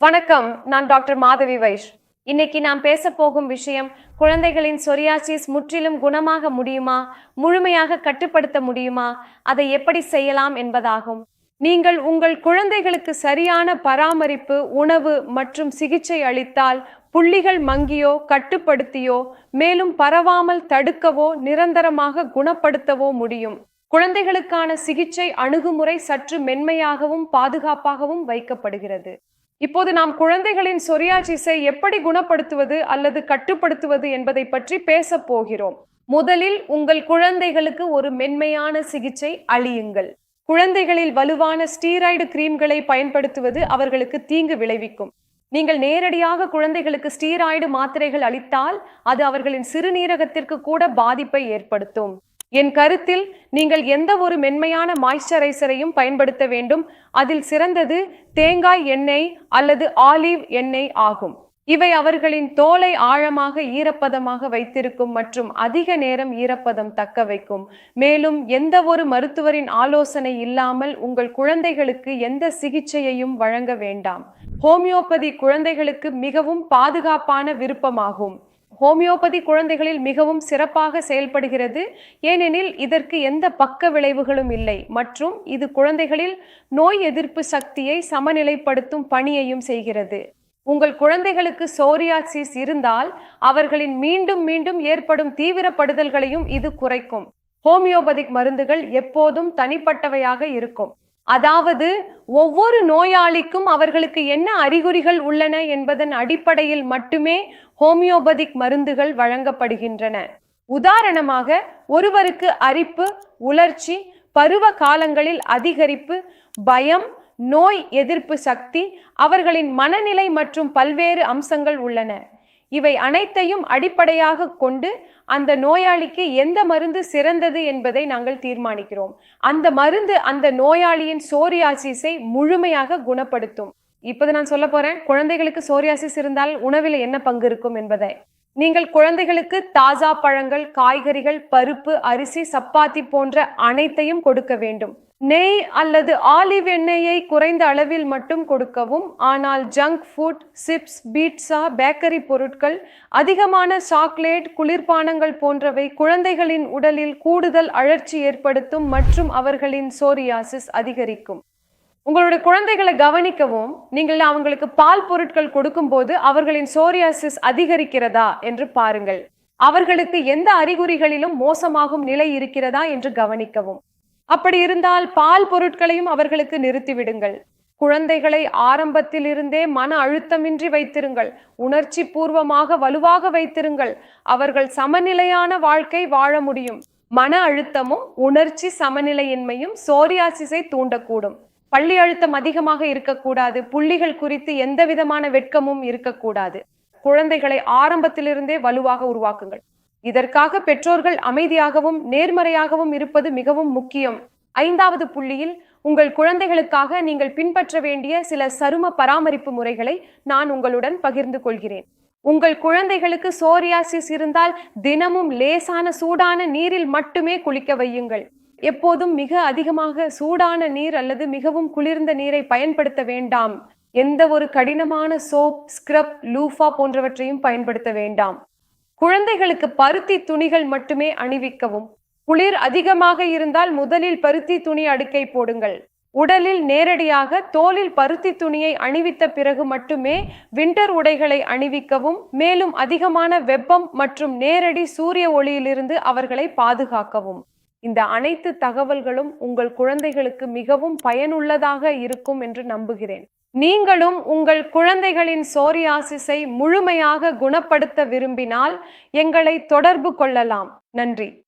வணக்கம் நான் டாக்டர் மாதவி வைஷ். இன்னைக்கு நாம் பேச போகும் விஷயம் குழந்தைகளின் சொரியாசிஸ் முற்றிலும் குணமாக முடியுமா முழுமையாக கட்டுப்படுத்த முடியுமா அதை எப்படி செய்யலாம் என்பதாகும். நீங்கள் உங்கள் குழந்தைகளுக்கு சரியான பராமரிப்பு உணவு மற்றும் சிகிச்சை அளித்தால் புள்ளிகள் மங்கியோ கட்டுப்படுத்தியோ மேலும் பரவாமல் தடுக்கவோ நிரந்தரமாக குணப்படுத்தவோ முடியும். குழந்தைகளுக்கான சிகிச்சை அணுகுமுறை சற்று மென்மையாகவும் பாதுகாப்பாகவும் வைக்கப்படுகிறது. இப்போது நாம் குழந்தைகளின் சொரியாசிஸை எப்படி குணப்படுத்துவது அல்லது கட்டுப்படுத்துவது என்பதை பற்றி பேசப் போகிறோம். முதலில் உங்கள் குழந்தைகளுக்கு ஒரு மென்மையான சிகிச்சை அளியுங்கள். குழந்தைகளில் வலுவான ஸ்டீராய்டு கிரீம்களை பயன்படுத்துவது அவர்களுக்கு தீங்கு விளைவிக்கும். நீங்கள் நேரடியாக குழந்தைகளுக்கு ஸ்டீராய்டு மாத்திரைகள் அளித்தால் அது அவர்களின் சிறுநீரகத்திற்கு கூட பாதிப்பை ஏற்படுத்தும். என் கருத்தில் நீங்கள் எந்த ஒரு மென்மையான மாய்ஸ்சரைசரையும் பயன்படுத்த வேண்டும். அதில் சிறந்தது தேங்காய் எண்ணெய் அல்லது ஆலிவ் எண்ணெய் ஆகும். இவை அவர்களின் தோலை ஆழமாக ஈரப்பதமாக வைத்திருக்கும் மற்றும் அதிக நேரம் ஈரப்பதம் தக்க வைக்கும். மேலும் எந்த ஒரு மருத்துவரின் ஆலோசனை இல்லாமல் உங்கள் குழந்தைகளுக்கு எந்த சிகிச்சையையும் வழங்க வேண்டாம். ஹோமியோபதி குழந்தைகளுக்கு மிகவும் பாதுகாப்பான விருப்பமாகும். ஹோமியோபதி குழந்தைகளில் மிகவும் சிறப்பாக செயல்படுகிறது. ஏனெனில் இதற்கு எந்த பக்க விளைவுகளும் இல்லை. மற்றும் இது குழந்தைகளில் நோய் எதிர்ப்பு சக்தியை சமநிலைப்படுத்தும் பணியையும் செய்கிறது. உங்கள் குழந்தைகளுக்கு சோரியாசிஸ் இருந்தால் அவர்களின் மீண்டும் மீண்டும் ஏற்படும் தீவிரப்படுதல்களையும் இது குறைக்கும். ஹோமியோபதிக் மருந்துகள் எப்போதும் தனிப்பட்டவையாக இருக்கும். அதாவது ஒவ்வொரு நோயாளிக்கும் அவர்களுக்கு என்ன அறிகுறிகள் உள்ளன என்பதன் அடிப்படையில் மட்டுமே ஹோமியோபதிக் மருந்துகள் வழங்கப்படுகின்றன. உதாரணமாக ஒருவருக்கு அரிப்பு உலர்ச்சி பருவ காலங்களில் அதிகரிப்பு பயம் நோய் எதிர்ப்பு சக்தி அவர்களின் மனநிலை மற்றும் பல்வேறு அம்சங்கள் உள்ளன. இவை அனைத்தையும் அடிப்படையாக கொண்டு அந்த நோயாளிக்கு எந்த மருந்து சிறந்தது என்பதை நாங்கள் தீர்மானிக்கிறோம். அந்த மருந்து அந்த நோயாளியின் சோரியாசிஸை முழுமையாக குணப்படுத்தும். இப்போது நான் சொல்ல போறேன் குழந்தைகளுக்கு சோரியாசிஸ் இருந்தால் உணவில் என்ன பங்கு இருக்கும் என்பதை. நீங்கள் குழந்தைகளுக்கு தாஜா பழங்கள் காய்கறிகள் பருப்பு அரிசி சப்பாத்தி போன்ற அனைத்தையும் கொடுக்க வேண்டும். நெய் அல்லது ஆலிவ் எண்ணெயை குறைந்த அளவில் மட்டும் கொடுக்கவும் ஆனால் junk food chips pizza bakery பொருட்கள் அதிகமான சாக்லேட் குளிர்பானங்கள் போன்றவை குழந்தைகளின் உடலில் கூடுதல் அழற்சி ஏற்படுத்தும் மற்றும் அவர்களின் சோரியாசிஸ் அதிகரிக்கும். உங்களுடைய குழந்தைகளை கவனிக்கவும் நீங்கள் அவங்களுக்கு பால் பொருட்கள் கொடுக்கும்போது அவர்களின் சோரியாசிஸ் அதிகரிக்கிறதா என்று பாருங்கள். அவர்களுக்கு எந்த அறிகுறிகளிலும் மோசமாகும் நிலை இருக்கிறதா என்று கவனிக்கவும். அப்படி இருந்தால் பால் பொருட்களையும் அவர்களுக்கு நிறுத்திவிடுங்கள். குழந்தைகளை ஆரம்பத்திலிருந்தே மன அழுத்தமின்றி வைத்திருங்கள். உணர்ச்சி பூர்வமாக வலுவாக வைத்திருங்கள். அவர்கள் சமநிலையான வாழ்க்கை வாழ முடியும். மன அழுத்தமும் உணர்ச்சி சமநிலையின்மையும் சோரியாசிஸை தூண்டக்கூடும். பள்ளி அழுத்தம் அதிகமாக இருக்கக்கூடாது. புள்ளிகள் குறித்து எந்த விதமான வெட்கமும் இருக்கக்கூடாது. குழந்தைகளை ஆரம்பத்திலிருந்தே வலுவாக உருவாக்குங்கள். இதற்காக பெற்றோர்கள் அமைதியாகவும் நேர்மறையாகவும் இருப்பது மிகவும் முக்கியம். ஐந்தாவது புள்ளியில் உங்கள் குழந்தைகளுக்காக நீங்கள் பின்பற்ற வேண்டிய சில சரும பராமரிப்பு முறைகளை நான் உங்களுடன் பகிர்ந்து கொள்கிறேன். உங்கள் குழந்தைகளுக்கு சோரியாசிஸ் இருந்தால் தினமும் லேசான சூடான நீரில் மட்டுமே குளிக்க வையுங்கள். எப்போதும் மிக அதிகமாக சூடான நீர் அல்லது மிகவும் குளிர்ந்த நீரை பயன்படுத்த வேண்டாம். எந்த ஒரு கடினமான சோப் ஸ்க்ரப் லூஃபா போன்றவற்றையும் பயன்படுத்த வேண்டாம். குழந்தைகளுக்கு பருத்தி துணிகள் மட்டுமே அணிவிக்கவும். குளிர் அதிகமாக இருந்தால் முதலில் பருத்தி துணி அடுக்கை போடுங்கள். உடலில் நேரடியாக தோலில் பருத்தி துணியை அணிவித்த பிறகு மட்டுமே விண்டர் உடைகளை அணிவிக்கவும் மேலும் அதிகமான வெப்பம் மற்றும் நேரடி சூரிய ஒளியிலிருந்து அவர்களை பாதுகாக்கவும். இந்த அனைத்து தகவல்களும் உங்கள் குழந்தைகளுக்கு மிகவும் பயனுள்ளதாக இருக்கும் என்று நம்புகிறேன். நீங்களும் உங்கள் குழந்தைகளின் சோரியாசிஸை முழுமையாக குணப்படுத்த விரும்பினால் எங்களை தொடர்பு கொள்ளலாம். நன்றி.